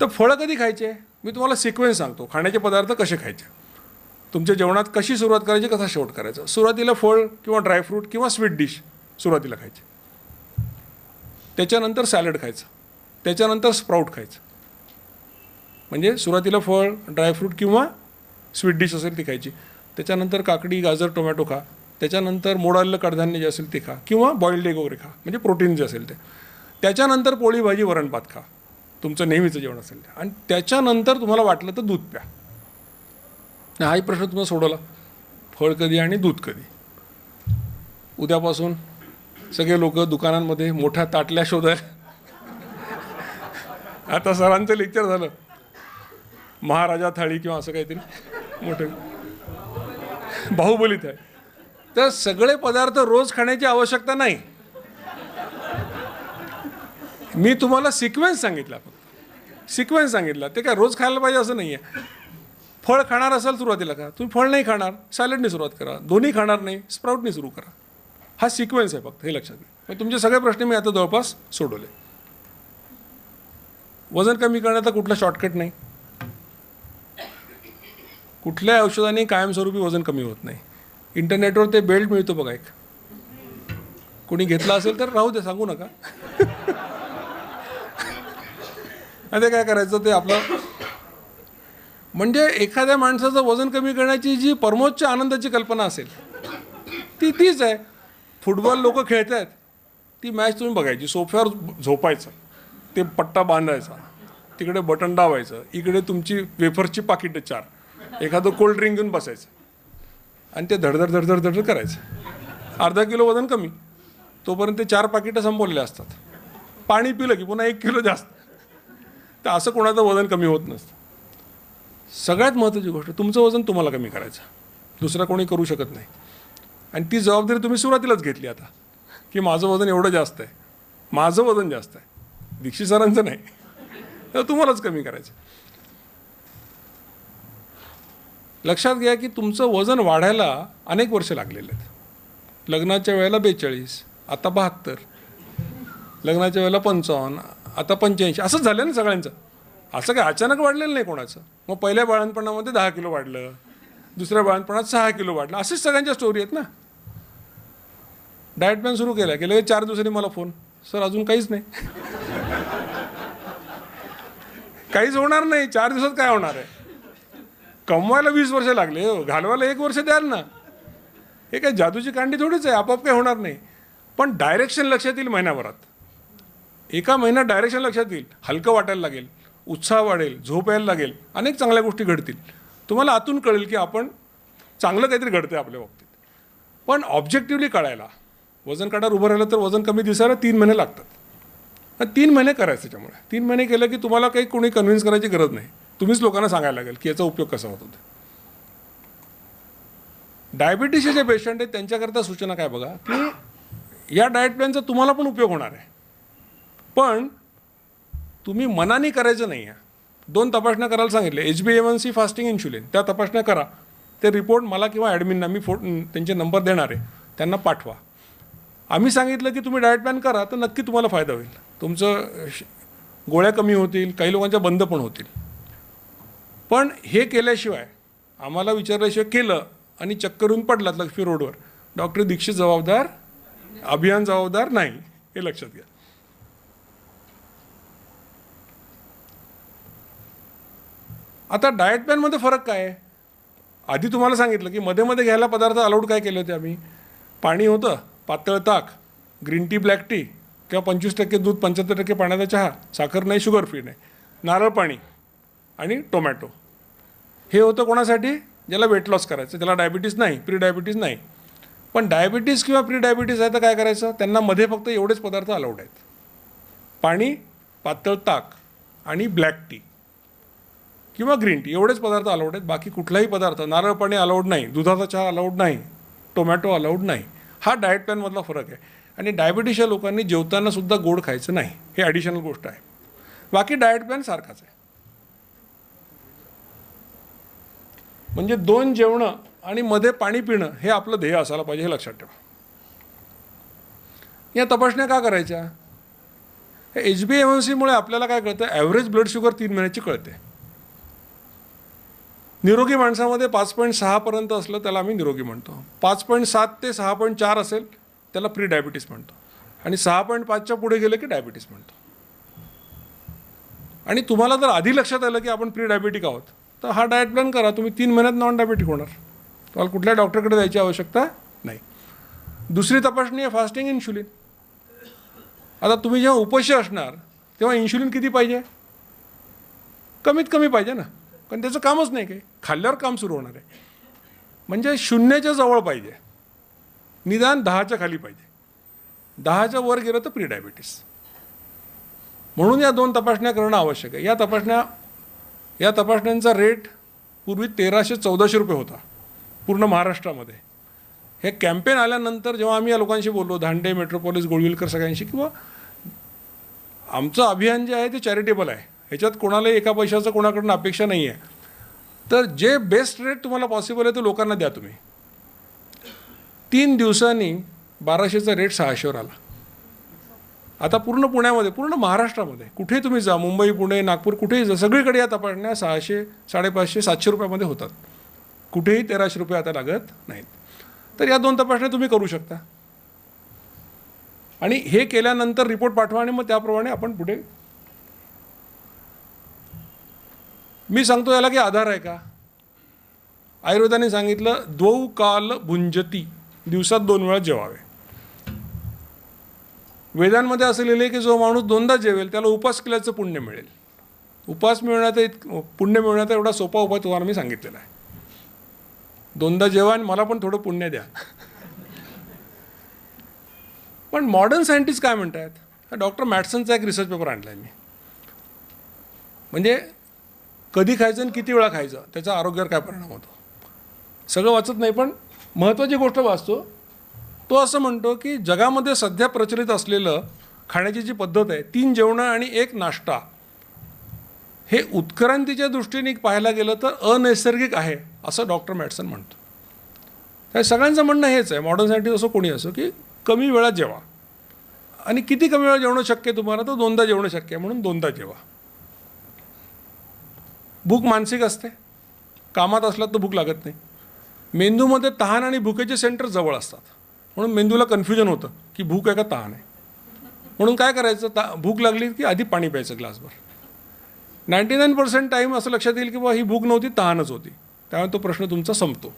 तर फळं कधी खायचे? मी तुम्हाला सिक्वेन्स सांगतो. खाण्याचे पदार्थ कसे खायचे? तुमच्या जेवणात कशी सुरुवात करायची? कसा शेवट करायचा? सुरुवातीला फळ किंवा ड्रायफ्रूट किंवा स्वीट डिश सुरुवातीला खायचे. त्याच्यानंतर सॅलड खायचं. त्याच्यानंतर स्प्राऊट खायचं. म्हणजे सुरुवातीला फळ ड्रायफ्रूट किंवा स्वीट डिश असेल ती खायची. त्याच्यानंतर काकडी गाजर टोमॅटो खा. त्याच्यानंतर मोडालेलं कडधान्य जे असेल ते खा. किंवा बॉईल्ड एग वगैरे खा. म्हणजे प्रोटीन जे असेल ते. त्याच्यानंतर पोळी भाजी वरण भात खा. तुमचं नेहमीचं जेवण असेल. आणि त्याच्यानंतर तुम्हाला वाटलं तर दूध प्या. हाही प्रश्न तुम्हाला सोडवला. फळ कधी आणि दूध कधी? उद्यापासून सगळे लोक दुकानांमध्ये मोठ्या ताटल्या शोधाय आता सरांचं लेक्चर झालं. महाराजा थाळी किंवा असं काहीतरी. मोठं. बाहुबलीत आहे तर सगळे पदार्थ रोज खाण्याची आवश्यकता नाही. मी तुम्हाला सिक्वेन्स सांगितला फक्त. सिक्वेन्स सांगितला. ते काय रोज खायला पाहिजे असं नाही आहे फळ खाणार असाल सुरुवातीला का? तुम्ही फळ नाही खाणार सॅलडने सुरुवात करा. दोन्ही खाणार नाही स्प्राऊटने सुरू करा. हा सिक्वेन्स आहे फक्त हे लक्षात घ्या. तुमचे सगळे प्रश्न मी आता जवळपास सोडवले. वजन कमी करण्याचा कुठला शॉर्टकट नाही. कुठल्याही औषधाने कायमस्वरूपी वजन कमी होत नाही. इंटरनेटवर ते बेल्ट मिळतो बघा एक. कोणी घेतला असेल तर राहू दे सांगू नका. ते काय करायचं ते आपलं म्हणजे एखाद्या माणसाचं वजन कमी करण्याची जी परमोच्च आनंदाची कल्पना असेल ती तीच आहे. फुटबॉल लोक खेळत आहेत ती मॅच तुम्ही बघायची. सोफ्यावर झोपायचं ते पट्टा बांधायचा तिकडे बटन दाबायचं इकडे तुमची वेफरची पाकिटं चार एखादं कोल्ड ड्रिंक घेऊन बसायचं आणि ते धडधड धडधड धडधड करायचं. अर्धा किलो वजन कमी तोपर्यंत ते चार पाकिटं संपवलेले असतात. पाणी पिलं की पुन्हा एक किलो जास्त. तर असं कोणाचं वजन कमी होत नसतं. सगळ्यात महत्त्वाची गोष्ट तुमचं वजन तुम्हाला कमी करायचं. दुसरा कोणी करू शकत नाही. आणि ती जबाबदारी तुम्ही सुरुवातीलाच घेतली आता की माझं वजन एवढं जास्त आहे. माझं वजन जास्त आहे. दीक्षित सरांचं नाही. तर तुम्हालाच कमी करायचं. लक्षात घ्या की तुमचं वजन वाढायला अनेक वर्ष लागलेले आहेत. लग्नाच्या वेळेला बेचाळीस आता बहात्तर. लग्नाच्या वेळेला पंचावन्न आता पंच्याऐंशी. असंच झालं ना सगळ्यांचं. असं काय अचानक वाढलेलं नाही कोणाचं. मग पहिल्या बाळणपणामध्ये दहा किलो वाढलं. दुसऱ्या बाळणपणात सहा किलो वाढलं. असेच सगळ्यांच्या स्टोरी आहेत ना. डाएट प्लॅन सुरू केला. गेले चार दिवसांनी मला फोन सर अजून काहीच नाही. काहीच होणार नाही. चार दिवसात काय होणार आहे? कमवायला वीस वर्ष लागले. हो घालवायला एक वर्ष द्याल ना. हे काय जादूची कांडी थोडीच आहे. आपोआप काही होणार नाही. पण डायरेक्शन लक्षात येईल महिन्याभरात एका महिन्यात डायरेक्शन लक्षात येईल हलकं वाटायला लागेल उत्साह वाढेल झोप यायला लागेल अनेक चांगल्या गोष्टी घडतील. तुम्हाला आतून कळेल की आपण चांगलं काहीतरी घडतं आहे आपल्या बाबतीत. पण ऑब्जेक्टिव्हली कळायला वजन काढायला उभं राहिलं तर वजन कमी दिसायला तीन महिने लागतात. तीन महिने करायचं त्याच्यामुळे तीन महिने केलं की तुम्हाला काही कोणी कन्व्हिन्स करायची गरज नाही. तुम्हीच लोकांना सांगायला लागेल की याचा उपयोग कसा होतो डायबिटीसचे जे पेशंट आहेत त्यांच्याकरता सूचना काय बघा की या डाएट प्लॅनचा तुम्हाला पण उपयोग होणार आहे. पण तुम्ही मनाने करायचं नाही आहे. दोन तपासण्या करायला सांगितले. H B M N C fasting insulin त्या तपासण्या करा. ते रिपोर्ट मला किंवा ॲडमिनना मी फो त्यांचे नंबर देणार आहे. त्यांना पाठवा. आम्ही सांगितलं की तुम्ही डाएट प्लॅन करा तर नक्की तुम्हाला फायदा होईल. तुमचं श- गोळ्या कमी होतील काही लोकांच्या बंद पण होतील. पण हे केल्याशिवाय आम्हाला विचारल्याशिवाय केलं आणि चक्कर पडलात लक्ष्मी रोडवर. डॉक्टर दीक्षित जबाबदार अभियान जबाबदार नाही हे लक्षात घ्या. आता डाएट प्लॅनमध्ये फरक काय? आहे आधी तुम्हाला सांगितलं की मध्ये मध्ये घ्यायला पदार्थ अलाउड काय केले होते आम्ही? पाणी होतं पातळ ताक ग्रीन टी ब्लॅक टी किंवा पंचवीस टक्के दूध पंच्याहत्तर टक्के पाण्याचा चहा साखर नाही शुगर फ्री नाही. नारळ पाणी आणि टोमॅटो हे होतं कोणासाठी? ज्याला वेट लॉस करायचं. त्याला डायबिटीस नाही प्री डायबिटीस नाही. पण डायबिटीस किंवा प्री डायबिटीस आहे तर काय करायचं? त्यांना मध्ये फक्त एवढेच पदार्थ अलाउड आहेत. पाणी पातळ ताक आणि ब्लॅक टी किंवा ग्रीन टी एवढेच पदार्थ अलाउड आहेत. बाकी कुठलाही पदार्थ नारळ पाणी अलाउड नाही दुधाचा चहा अलाउड नाही टोमॅटो अलाउड नाही. हा डाएट प्लॅनमधला फरक आहे. आणि डायबिटीसच्या लोकांनी जेवताना सुद्धा गोड खायचं नाही. हे ॲडिशनल गोष्ट आहे. बाकी डाएट प्लॅन सारखाच आहे. म्हणजे दोन जेवणं आणि मध्ये पाणी पिणं हे आपलं ध्येय असायला पाहिजे हे लक्षात ठेवा. या तपासण्या का करायच्या? एच बी एम एम सीमुळे आपल्याला काय कळतं? ॲव्हरेज ब्लड शुगर तीन महिन्याची कळते. निरोगी माणसामध्ये पाच पॉईंट सहापर्यंत असलं त्याला आम्ही निरोगी म्हणतो. पाच पॉईंट सात ते सहा पॉईंट चार असेल त्याला प्री डायबिटीस म्हणतो. आणि सहा पॉईंट पाचच्या पुढे गेलं की डायबिटीस म्हणतो. आणि तुम्हाला जर आधी लक्षात आलं की आपण प्री डायबिटिक आहोत तर हा डाएट प्लॅन करा. तुम्ही तीन महिन्यात नॉन डायबेटिक होणार. तुम्हाला कुठल्या डॉक्टरकडे जायची आवश्यकता नाही. दुसरी तपासणी आहे फास्टिंग इन्शुलिन आता तुम्ही जेव्हा उपशी असणार तेव्हा इन्शुलिन किती पाहिजे? कमीत कमी पाहिजे ना. कारण त्याचं कामच नाही काही. खाल्ल्यावर काम सुरू होणार आहे. म्हणजे शून्याच्या जवळ पाहिजे. निदान दहाच्या खाली पाहिजे. दहाच्या वर गेलं तर प्री डायबिटीस म्हणून या दोन तपासण्या करणं आवश्यक आहे. या तपासण्या या तपासण्यांचा रेट पूर्वी तेराशे चौदाशे रुपये होता. पूर्ण महाराष्ट्रामध्ये. हे कॅम्पेन आल्यानंतर जेव्हा आम्ही या लोकांशी बोललो धांडे मेट्रोपॉलिस गोळविलकर सगळ्यांशी किंवा आमचं अभियान जे आहे ते चॅरिटेबल आहे. ह्याच्यात कोणालाही एका पैशाचं कोणाकडून अपेक्षा नाही आहे तर जे बेस्ट रेट तुम्हाला पॉसिबल आहे तो लोकांना द्या तुम्ही. तीन दिवसांनी बाराशेचा रेट सहाशेवर आला. आता पूर्ण पुण्यामध्ये पूर्ण महाराष्ट्रामध्ये कुठेही तुम्ही जा मुंबई पुणे नागपूर कुठेही जा सगळीकडे या तपासण्या सहाशे साडेपाचशे सातशे रुपयामध्ये होतात. कुठेही तेराशे रुपये आता लागत नाहीत. तर या दोन तपासण्या तुम्ही करू शकता. आणि हे केल्यानंतर रिपोर्ट पाठवा आणि मग त्याप्रमाणे आपण पुढे मी सांगतो याला की आधार आहे का? आयुर्वेदाने सांगितलं द्वौ काल भुंजती दिवसात दोन वेळा जेवावे. वेदांमध्ये असं लिहिलं आहे की जो माणूस दोनदा जेवेल त्याला उपास केल्याचं पुण्य मिळेल. उपास मिळण्याचा इत पुण्य मिळण्याचा एवढा सोपा उपाय तुम्हाला मी सांगितलेला आहे. दोनदा जेवा आणि मला पण थोडं पुण्य द्या. पण मॉडर्न सायंटिस्ट काय म्हणतात डॉक्टर मॅटसनचा एक रिसर्च पेपर आणला आहे मी. म्हणजे कधी खायचं आणि किती वेळा खायचं त्याचा आरोग्यावर काय परिणाम होतो? सगळं वाचत नाही पण महत्त्वाची गोष्ट वाचतो. तो असं म्हणतो की जगामध्ये सध्या प्रचलित असलेलं खाण्याची जी पद्धत आहे तीन जेवणं आणि एक नाश्ता हे उत्क्रांतीच्या दृष्टीने पाहायला गेलं तर अनैसर्गिक आहे असं डॉक्टर मॅटसन म्हणतो. त्या सगळ्यांचं म्हणणं हेच आहे मॉडर्न सायंटिस्ट असो कोणी असो की कमी वेळात जेवा. आणि किती कमी वेळा जेवणं शक्य आहे तुम्हाला तर दोनदा जेवणं शक्य आहे म्हणून दोनदा जेवा. भूक मानसिक असते. कामात असलात तर भूक लागत नाही. मेंदूमध्ये तहान आणि भुकेचे सेंटर जवळ असतात. म्हणून मेंदूला कन्फ्युजन होतं की भूक आहे का तहान आहे. म्हणून काय करायचं? ता भूक लागली की आधी पाणी प्यायचं ग्लासभर. नाईंटी नाईन पर्सेंट टाईम असं लक्षात येईल की बा ही भूक नव्हती तहानच होती. त्यामुळे तो प्रश्न तुमचा संपतो.